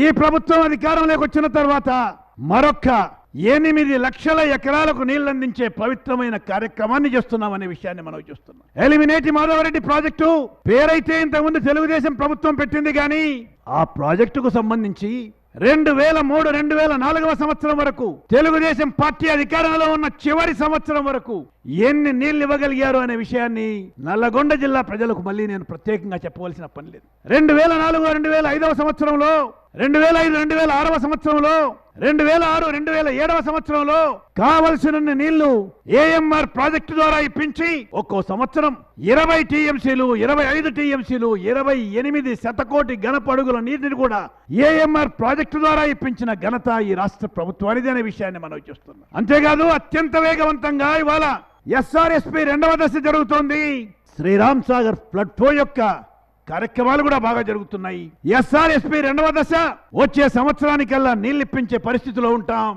ఈ ప్రభుత్వం అధికారంలోకి వచ్చిన తర్వాత మరొక్క ఎనిమిది లక్షల ఎకరాలకు నీళ్ళందించే పవిత్రమైన కార్యక్రమాన్ని చేస్తున్నామనే విషయాన్ని మనం చూస్తున్నాం. ఎలిమినేటి మాధవరెడ్డి ప్రాజెక్టు పేరైతే ఇంతకుముందు తెలుగుదేశం ప్రభుత్వం పెట్టింది కానీ ఆ ప్రాజెక్టుకు సంబంధించి రెండు వేల మూడు రెండు వేల నాలుగవ సంవత్సరం వరకు తెలుగుదేశం పార్టీ అధికారంలో ఉన్న చివరి సంవత్సరం వరకు ఎన్ని నీళ్ళు ఇవ్వగలిగారు అనే విషయాన్ని నల్లగొండ జిల్లా ప్రజలకు మళ్ళీ నేను ప్రత్యేకంగా చెప్పవలసిన పని లేదు. రెండు వేల నాలుగు రెండు వేల ఐదవ సంవత్సరంలో రెండు వేల ఐదు రెండు వేల ఆరవ సంవత్సరంలో రెండు వేల ఆరు రెండు వేల ఏడవ సంవత్సరంలో కావలసిన నీళ్ళు ఏఎంఆర్ ప్రాజెక్టు ద్వారా ఇప్పించి ఒక్కో సంవత్సరం ఇరవై టీఎంసీలు ఇరవై ఐదు టీఎంసీలు ఇరవై ఎనిమిది శతకోటి గణపడుగుల నీటిని కూడా ఏఎంఆర్ ప్రాజెక్టు ద్వారా ఇప్పించిన ఘనత ఈ రాష్ట్ర ప్రభుత్వానిది అనే విషయాన్ని మనం చూస్తున్నాం. అంతేకాదు అత్యంత వేగవంతంగా ఇవాళ ఎస్ఆర్ఎస్పి రెండవ దశ జరుగుతోంది. శ్రీరామ్ సాగర్ ఫ్లడ్ యొక్క కార్యక్రమాలు కూడా బాగా జరుగుతున్నాయి. ఎస్ఆర్ఎస్పి రెండవ దశ వచ్చే సంవత్సరానికల్లా నీళ్ళిప్పించే పరిస్థితిలో ఉంటాం.